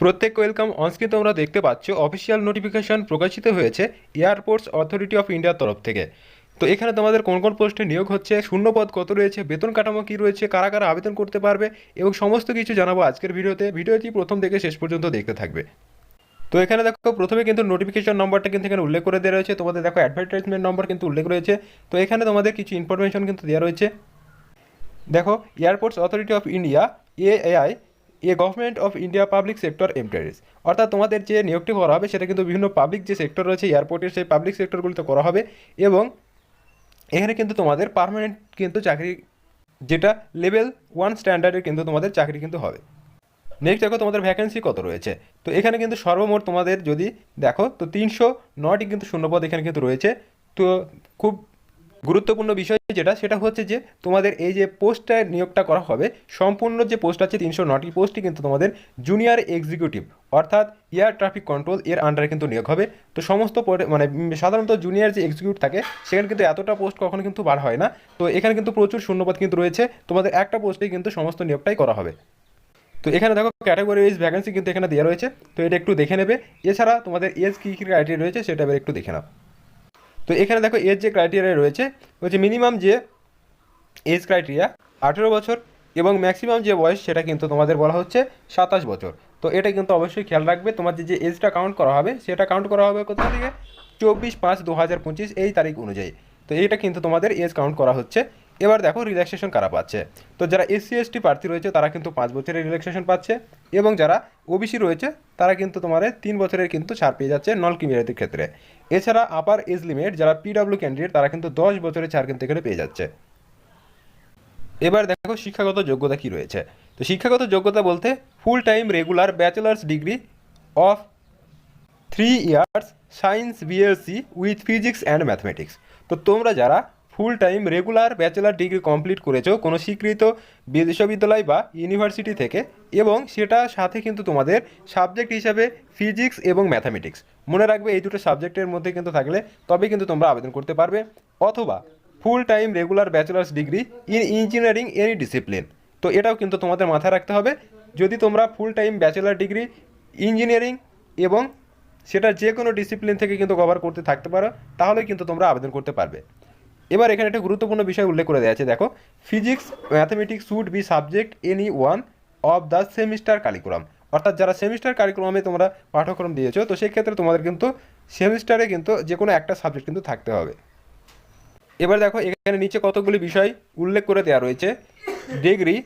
প্রত্যেক welcome onscreen তোমরা দেখতে পাচ্ছ অফিসিয়াল নোটিফিকেশন প্রকাশিত হয়েছে এয়ারপোর্টস অথরিটি অফ ইন্ডিয়ার তরফ থেকে। তো এখানে তোমাদের কোন কোন পোস্টে নিয়োগ হচ্ছে, শূন্য পদ কত রয়েছে, বেতন কাঠামো কী রয়েছে, কারা কারা আবেদন করতে পারবে, এবং সমস্ত কিছু জানাব আজকের ভিডিওতে। ভিডিওটি প্রথম থেকে শেষ পর্যন্ত দেখতে থাকবে। তো এখানে দেখো, প্রথমে কিন্তু নোটিফিকেশন নম্বরটা কিন্তু এখানে উল্লেখ করে দেওয়া রয়েছে। তোমাদের দেখো অ্যাডভার্টাইজমেন্ট নম্বর কিন্তু উল্লেখ রয়েছে। তো এখানে তোমাদের কিছু ইনফরমেশন কিন্তু দেওয়া রয়েছে। দেখো airports authority of India AI a government of India public sector employees অর্থাৎ তোমাদের যে নিয়োগটি করা হবে, সেটা কিন্তু বিভিন্ন পাবলিক যে সেক্টর রয়েছে এয়ারপোর্টের সেই পাবলিক সেক্টরগুলিতে করা হবে এবং এখানে কিন্তু তোমাদের পারমানেন্ট কিন্তু চাকরি, যেটা লেভেল ওয়ান স্ট্যান্ডার্ডের কিন্তু তোমাদের চাকরি কিন্তু হবে। নেক্সট দেখো তোমাদের ভ্যাকেন্সি কত রয়েছে। তো এখানে কিন্তু সর্বমোট তোমাদের যদি দেখো, তো তিনশো নটি কিন্তু শূন্যপদ এখানে কিন্তু রয়েছে। তো খুব গুরুত্বপূর্ণ বিষয় যেটা, সেটা হচ্ছে যে তোমাদের এই যে পোস্টটা নিয়োগটা করা হবে, সম্পূর্ণ যে পোস্ট আছে তিনশো নটি পোস্টই কিন্তু তোমাদের জুনিয়র এক্সিকিউটিভ অর্থাৎ এয়ার ট্রাফিক কন্ট্রোল এর আন্ডারে কিন্তু নিয়োগ হবে। তো সমস্ত মানে সাধারণত জুনিয়র যে এক্সিকিউটিভ থাকে, সেখানে কিন্তু এতটা পোস্ট কখনো কিন্তু বার হয় না। তো এখানে কিন্তু প্রচুর শূন্যপদ কিন্তু রয়েছে। তোমাদের একটা পোস্টেই কিন্তু সমস্ত নিয়োগটাই করা হবে। তো এখানে দেখো ক্যাটাগরি ওয়াইজ ভ্যাকেন্সি কিন্তু এখানে দেওয়া রয়েছে। তো এটা একটু দেখে নেবে। এছাড়া তোমাদের এজ কী কী ক্রাইটেরিয়া রয়েছে, সেটা একটু দেখে নাও। তো এখানে দেখো এজ যে ক্রাইটেরিয়া রয়েছে হচ্ছে মিনিমাম যে এজ ক্রাইটেরিয়া আঠেরো বছর এবং ম্যাক্সিমাম যে বয়স সেটা কিন্তু তোমাদের বলা হচ্ছে সাতাশ বছর। তো এটা কিন্তু অবশ্যই খেয়াল রাখবে, তোমাদের যে যে এজটা কাউন্ট করা হবে সেটা কাউন্ট করা হবে কোথা থেকে? চব্বিশ পাঁচ দু হাজার পঁচিশ এই তারিখ অনুযায়ী। তো এইটা কিন্তু তোমাদের এজ কাউন্ট করা হচ্ছে। এবার দেখো রিল্যাক্সেশন কারা পাচ্ছে? তো যারা এসসি এসটি প্রার্থী রয়েছে, তারা কিন্তু পাঁচ বছরের রিল্যাক্সেশন পাচ্ছে এবং যারা ওবিসি রয়েছে, তারা কিন্তু তোমার তিন বছরের কিন্তু ছাড় পেয়ে যাচ্ছে নল ক্রিমিনালিটির ক্ষেত্রে। এছাড়া আপার এজ লিমিট যারা পিডব্লিউ ক্যান্ডিডেট তারা কিন্তু দশ বছরের ছাড় কিন্তু এখানে পেয়ে যাচ্ছে। এবার দেখো শিক্ষাগত যোগ্যতা কি রয়েছে? তো শিক্ষাগত যোগ্যতা বলতে full time regular bachelors degree of three years science BSc with physics and mathematics তো তোমরা যারা full time regular bachelor degree complete করেছ কোনো স্বীকৃত বিশ্ববিদ্যালয় বা ইউনিভার্সিটি থেকে এবং সেটা সাথে কিন্তু তোমাদের সাবজেক্ট হিসাবে ফিজিক্স এবং ম্যাথামেটিক্স মনে রাখবে এই দুটো সাবজেক্টের মধ্যে কিন্তু থাকলে তবে কিন্তু তোমরা আবেদন করতে পারবে। অথবা full time regular bachelors degree in engineering any discipline তো এটাও কিন্তু তোমাদের মাথায় রাখতে হবে। যদি তোমরা full time bachelor degree engineering এবং সেটা যে কোনো ডিসিপ্লিন থেকে কিন্তু কভার করতে থাকতে পারো, তাহলে কিন্তু তোমরা আবেদন করতে পারবে। এবার এখানে একটা গুরুত্বপূর্ণ বিষয় উল্লেখ করে দেওয়া আছে, দেখো। Physics mathematics should be subject any one of the semester curriculum অর্থাৎ যারা সেমিস্টার কারিকুলামে তোমরা পাঠ্যক্রম দিয়েছ, তো সেক্ষেত্রে তোমাদের কিন্তু সেমিস্টারে কিন্তু যে কোনো একটা সাবজেক্ট কিন্তু থাকতে হবে। এবার দেখো, এখানে নিচে কতগুলি বিষয় উল্লেখ করে দেওয়া রয়েছে। Degree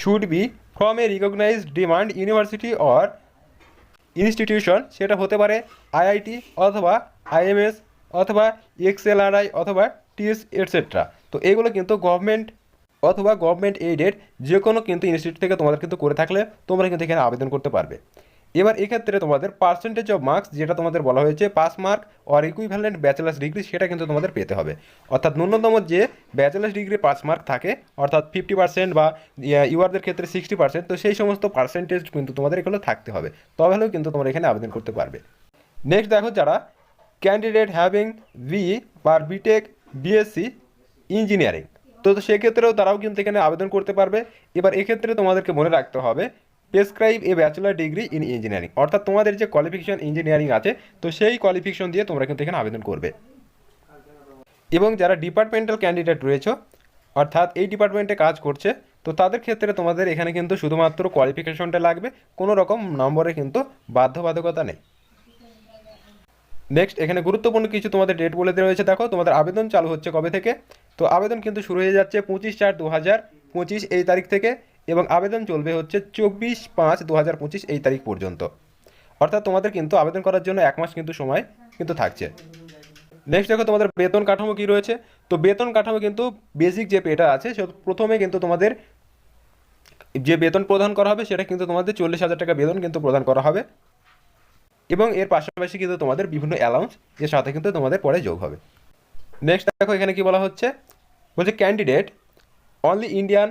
should be from a recognised deemed university or institution সেটা হতে পারে আইআইটি অথবা আইএমএস অথবা এক্সএলআরআই অথবা টিএস এটসেট্রা তো এগুলো কিন্তু গভর্নমেন্ট অথবা গভর্নমেন্ট এইডেড যে কোনো কিন্তু ইনস্টিটিউট থেকে তোমাদের কিন্তু করে থাকলে তোমরা কিন্তু এখানে আবেদন করতে পারবে। এবার এক্ষেত্রে তোমাদের পার্সেন্টেজ অফ মার্কস যেটা তোমাদের বলা হয়েছে pass mark or equivalent bachelors degree সেটা কিন্তু তোমাদের পেতে হবে। অর্থাৎ ন্যূনতম যে ব্যাচেলার্স ডিগ্রি পাস মার্ক থাকে, অর্থাৎ ফিফটি পার্সেন্ট বা ইউআরদের ক্ষেত্রে সিক্সটি পার্সেন্ট তো সেই সমস্ত পার্সেন্টেজ কিন্তু তোমাদের এগুলো থাকতে হবে। তবে হলেও কিন্তু তোমরা এখানে আবেদন করতে পারবে। নেক্সট দেখো যারা ক্যান্ডিডেট হ্যাভিং বি বা বিটেক বিএসসি ইঞ্জিনিয়ারিং তো সেক্ষেত্রেও তারাও কিন্তু এখানে আবেদন করতে পারবে। এবার এক্ষেত্রে তোমাদেরকে মনে রাখতে হবে prescribe a bachelor degree in engineering অর্থাৎ তোমাদের যে কোয়ালিফিকেশন ইঞ্জিনিয়ারিং আছে, তো সেই কোয়ালিফিকেশন দিয়ে তোমরা কিন্তু এখানে আবেদন করবে। এবং যারা ডিপার্টমেন্টাল ক্যান্ডিডেট রয়েছে, অর্থাৎ এই ডিপার্টমেন্টে কাজ করছে, তো তাদের ক্ষেত্রে তোমাদের এখানে কিন্তু শুধুমাত্র কোয়ালিফিকেশনটা লাগবে। কোনো রকম নম্বরে কিন্তু বাধ্যবাধকতা নেই। নেক্সট এখানে গুরুত্বপূর্ণ কিছু তোমাদের ডেট বলে দেওয়া রয়েছে দেখো, তোমাদের আবেদন চালু হচ্ছে কবে থেকে? তো আবেদন কিন্তু শুরু হয়ে যাচ্ছে পঁচিশ চার দু হাজার পঁচিশ এই তারিখ থেকে এবং আবেদন চলবে হচ্ছে চব্বিশ পাঁচ দু হাজার পঁচিশ এই তারিখ পর্যন্ত। অর্থাৎ তোমাদের কিন্তু আবেদন করার জন্য এক মাস কিন্তু সময় কিন্তু থাকছে। নেক্সট দেখো তোমাদের বেতন কাঠামো কী রয়েছে? তো বেতন কাঠামো কিন্তু বেসিক যে পেটা আছে, সে প্রথমে কিন্তু তোমাদের যে বেতন প্রদান করা হবে, সেটা কিন্তু তোমাদের চল্লিশ হাজার টাকা বেতন কিন্তু প্রদান করা হবে। এবং এর পাশাপাশি কিন্তু তোমাদের বিভিন্ন অ্যালাউন্স এর সাথে কিন্তু তোমাদের পরে যোগ হবে। নেক্সট দেখো, এখানে কি বলা হচ্ছে? বলছে ক্যান্ডিডেট অনলি ইন্ডিয়ান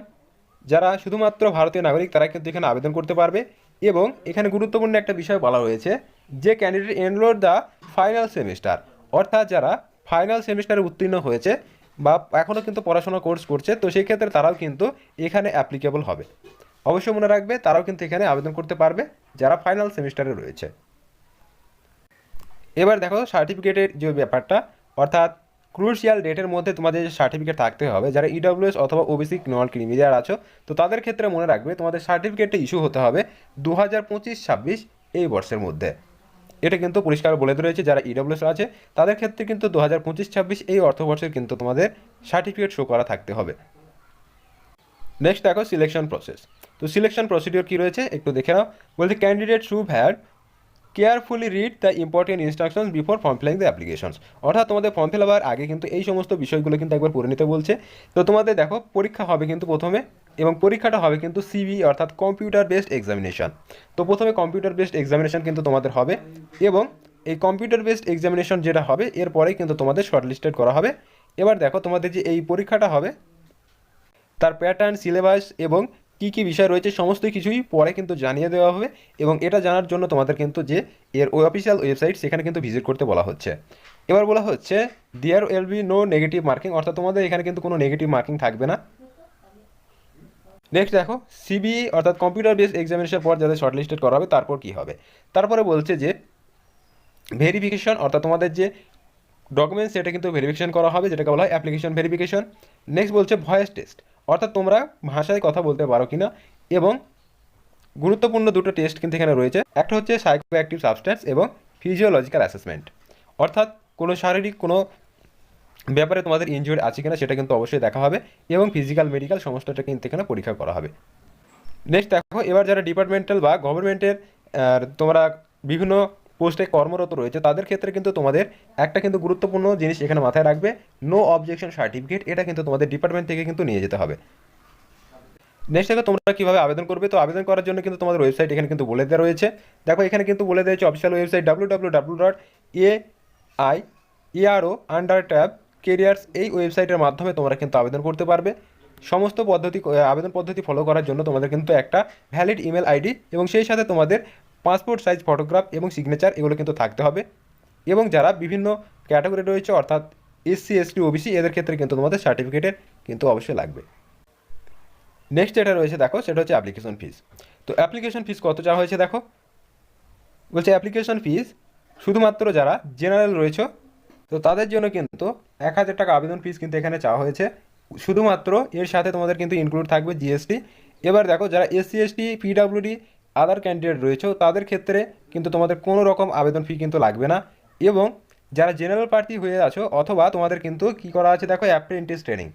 যারা শুধুমাত্র ভারতীয় নাগরিক তারা কিন্তু এখানে আবেদন করতে পারবে এবং এখানে গুরুত্বপূর্ণ একটা বিষয় বলা হয়েছে যে candidate enrolled the final semester অর্থাৎ যারা ফাইনাল সেমিস্টারে উত্তীর্ণ হয়েছে বা এখনও কিন্তু পড়াশোনা কোর্স করছে, তো সেই ক্ষেত্রে তারাও কিন্তু এখানে অ্যাপ্লিকেবল হবে। অবশ্যই মনে রাখবে, তারাও কিন্তু এখানে আবেদন করতে পারবে যারা ফাইনাল সেমিস্টারে রয়েছে। এবার দেখো সার্টিফিকেটের যে ব্যাপারটা, অর্থাৎ ক্রুশিয়াল ডেটের মধ্যে তোমাদের যে সার্টিফিকেট থাকতে হবে, যারা ইডব্লিউএস অথবা ওবিসি নন ক্রিমি যারা আছো, তো তাদের ক্ষেত্রে মনে রাখবে তোমাদের সার্টিফিকেটটা ইস্যু হতে হবে দু হাজার পঁচিশ ছাব্বিশ এই বর্ষের মধ্যে। এটা কিন্তু পরিষ্কার বলে রয়েছে যারা ইডব্লিউএস আছে, তাদের ক্ষেত্রে কিন্তু দু হাজার পঁচিশ ছাব্বিশ এই অর্থবর্ষের কিন্তু তোমাদের সার্টিফিকেট শো করা থাকতে হবে। নেক্সট দেখো সিলেকশন প্রসেস তো সিলেকশন প্রসিডিওর কী রয়েছে? একটু দেখে নাও। বলছে candidate should had carefully read the important instruction before form filling the applications অর্থাৎ তোমাদের ফর্ম ফিল হওয়ার আগে কিন্তু এই সমস্ত বিষয়গুলো কিন্তু একবার পড়ে নিতে বলছে। তো তোমাদের দেখো, পরীক্ষা হবে কিন্তু প্রথমে এবং পরীক্ষাটা হবে কিন্তু সিবি অর্থাৎ কম্পিউটার বেসড এক্সামিনেশন তো প্রথমে কম্পিউটার বেসড এক্সামিনেশন কিন্তু তোমাদের হবে এবং এই কম্পিউটার বেসড এক্সামিনেশন যেটা হবে এরপরেই কিন্তু তোমাদের শর্টলিস্টেড করা হবে। এবার দেখো তোমাদের যে এই পরীক্ষাটা হবে, তার প্যাটার্ন সিলেবাস এবং কী কী বিষয় রয়েছে সমস্ত কিছুই পরে কিন্তু জানিয়ে দেওয়া হবে এবং এটা জানার জন্য তোমাদের কিন্তু যে এর অফিসিয়াল ওয়েবসাইট সেখানে কিন্তু ভিজিট করতে বলা হচ্ছে। এবার বলা হচ্ছে there'll be no negative marking অর্থাৎ তোমাদের এখানে কিন্তু কোনো নেগেটিভ মার্কিং থাকবে না। নেক্সট দেখো সিবিই অর্থাৎ কম্পিউটার বেস এক্সামিনেশন পর যাদের শর্টলিস্টেড করা হবে, তারপর কী হবে? তারপরে বলছে যে ভেরিফিকেশন অর্থাৎ তোমাদের যে ডকুমেন্টস সেটা কিন্তু ভেরিফিকেশন করা হবে, যেটাকে বলা হয় অ্যাপ্লিকেশন ভেরিফিকেশন নেক্সট বলছে ভয়েস টেস্ট অর্থাৎ তোমরা ভাষায় কথা বলতে পারো কিনা এবং গুরুত্বপূর্ণ দুটো টেস্ট কিন্তু এখানে রয়েছে। একটা হচ্ছে সাইকো অ্যাক্টিভ সাবস্ট্যান্স এবং ফিজিওলজিক্যাল অ্যাসেসমেন্ট অর্থাৎ কোনো শারীরিক কোনো ব্যাপারে তোমাদের ইনজুরি আছে কিনা সেটা কিন্তু অবশ্যই দেখা হবে এবং ফিজিক্যাল মেডিকেল সমস্তটা কিন্তু এখানে পরীক্ষা করা হবে। নেক্সট দেখো, এবার যারা ডিপার্টমেন্টাল বা গভর্নমেন্টের তোমরা বিভিন্ন পোস্টে কর্মরত রয়েছে, তাদের ক্ষেত্রে কিন্তু তোমাদের একটা কিন্তু গুরুত্বপূর্ণ জিনিস এখানে মাথায় রাখবে নো অবজেকশন সার্টিফিকেট এটা কিন্তু তোমাদের ডিপার্টমেন্ট থেকে কিন্তু নিয়ে যেতে হবে। নেক্সট দেখো, তোমরা কীভাবে আবেদন করবে? তো আবেদন করার জন্য কিন্তু তোমাদের ওয়েবসাইট এখানে কিন্তু বলে দেওয়া রয়েছে। দেখো, এখানে কিন্তু বলে দেওয়া হয়েছে official website W W W dot A I aero under tab careers এই ওয়েবসাইটের মাধ্যমে তোমরা কিন্তু আবেদন করতে পারবে। সমস্ত পদ্ধতি আবেদন পদ্ধতি ফলো করার জন্য তোমাদের কিন্তু একটা ভ্যালিড ইমেল আইডি এবং সেই সাথে তোমাদের পাসপোর্ট, সাইজ, ফটোগ্রাফ এবং সিগনেচার এগুলো কিন্তু থাকতে হবে। এবং যারা বিভিন্ন ক্যাটাগরি রয়েছে, অর্থাৎ এসসি এসটি ওবিসি এদের ক্ষেত্রে কিন্তু তোমাদের সার্টিফিকেটের কিন্তু অবশ্যই লাগবে। নেক্সট যেটা রয়েছে, দেখো, সেটা হচ্ছে অ্যাপ্লিকেশন ফিস তো অ্যাপ্লিকেশন ফিস কত চাওয়া হয়েছে, দেখো? বলছে অ্যাপ্লিকেশন ফিস শুধুমাত্র যারা জেনারেল রয়েছে, তো তাদের জন্য কিন্তু এক হাজার টাকা আবেদন ফিস কিন্তু এখানে চাওয়া হয়েছে। শুধুমাত্র এর সাথে তোমাদের কিন্তু ইনক্লুড থাকবে জিএসটি এবার দেখো, যারা SC ST PWD other candidate রয়েছে তাদের ক্ষেত্রে কিন্তু তোমাদের কোনো রকম আবেদন ফি কিন্তু লাগবে না। এবং যারা জেনারেল প্রার্থী হয়ে আছো অথবা তোমাদের কিন্তু কি করা আছে দেখো অ্যাপ্রেন্টিস ট্রেনিং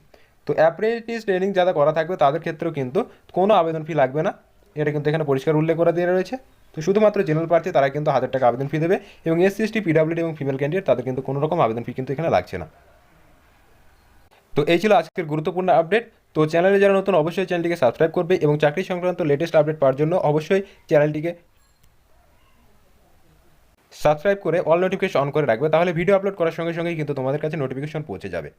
তো অ্যাপ্রেন্টিস ট্রেনিং যারা করা থাকবে তাদের ক্ষেত্রেও কিন্তু কোনো আবেদন ফি লাগবে না। এটা কিন্তু এখানে পরিষ্কার উল্লেখ করে দেওয়া রয়েছে। তো শুধুমাত্র জেনারেল প্রার্থী তারা কিন্তু হাজার টাকা আবেদন ফি দেবে এবং এসসি এসটি পিডাব্লিউডি এবং ফিমেল ক্যান্ডিডেট তাদের কিন্তু কোনো রকম আবেদন ফি কিন্তু এখানে লাগছে না। তো এই ছিল আজকের গুরুত্বপূর্ণ আপডেট তো চ্যানেলে যারা নতুন, অবশ্যই চ্যানেলটিকে সাবস্ক্রাইব করবে এবং চাকরি সংক্রান্ত লেটেস্ট আপডেট পাওয়ার জন্য অবশ্যই চ্যানেলটিকে সাবস্ক্রাইব করে অল নোটিফিকেশন অন করে রাখবে। তাহলে ভিডিও আপলোড করার সঙ্গে সঙ্গেই কিন্তু তোমাদের কাছে নোটিফিকেশন পৌঁছে যাবে।